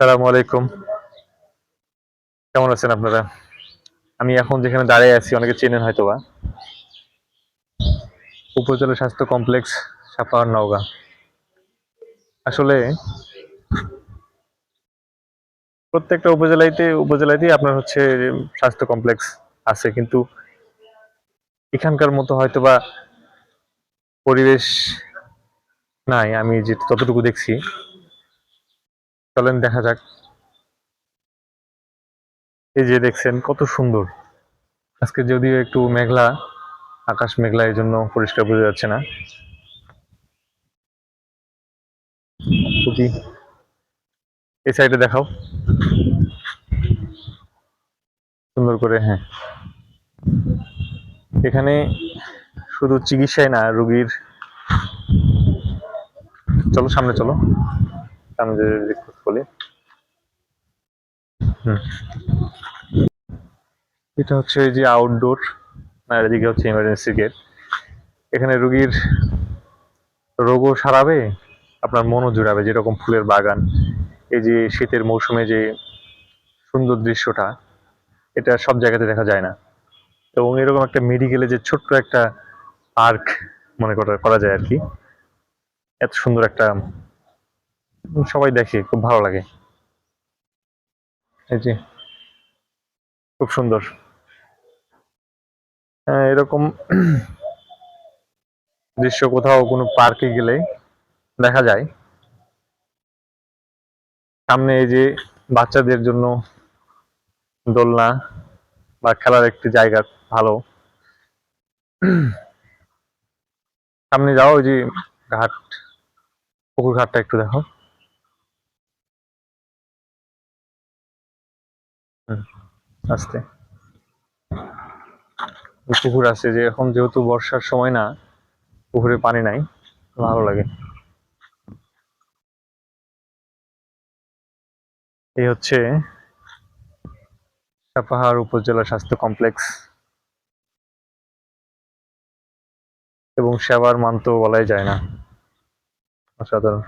সালামু আলাইকুম। কেমন আছেন আপনারা? আমি এখন যেখানে দাঁড়িয়ে আছি, অনেকে চেনেন হয়তোবা। উপজেলা স্বাস্থ্য কমপ্লেক্স সাপাহার নওগাঁ। আসলে প্রত্যেকটা উপজেলাইতে, উপজেলাতেই আপনার হচ্ছে স্বাস্থ্য কমপ্লেক্স আছে, কিন্তু এখানকার মতো হয়তোবা পরিবেশ নাই, আমি যে ততটুকু দেখছি। চলেন, দেখা যাক। এই যে দেখছেন, কত সুন্দর। আজকে যদিও একটু মেঘলা, আকাশ মেঘলা, এই জন্য পরিষ্কার বোঝা যাচ্ছে না। এই সাইডে দেখাও। সুন্দর করে হ্যাঁ। এখানে শুধু চিকিৎসায় না, রুগীর। চলো, সামনে চলো। সামনে যে রিকোয়েস্ট বলি এটা হচ্ছে এই যে আউটডোর আর এদিকে হচ্ছে ইমার্জেন্সি গেট এখানে রুগীর রোগও সারাবে আপনার মনও জুড়াবে যেরকম ফুলের বাগান। এই যে শীতের মৌসুমে যে সুন্দর দৃশ্যটা এটা সব জায়গাতে দেখা যায় না। এবং এরকম একটা মেডিকেলে যে ছোট্ট একটা পার্ক মনে করা করা যায় আর কি। এত সুন্দর একটা সবাই দেখে খুব ভালো লাগে। এই যে খুব সুন্দর। হ্যাঁ, এরকম দৃশ্য কোথাও কোনো পার্কে গেলে দেখা যায়। সামনে এই যে বাচ্চাদের জন্য দোলনা বা খেলার একটি জায়গা ভালো। সামনে যাও ওই যে ঘাট পুকুর ঘাটটা একটু দেখো। আস্তে। পুকুর আছে যে, এখন যেহেতু বর্ষার সময় না, পুকুরে পানি নাই, ভালো লাগে। এই হচ্ছে সাপাহার উপজেলা স্বাস্থ্য কমপ্লেক্স। এবং সেবার মান তো বলাই যায় না, অসাধারণ।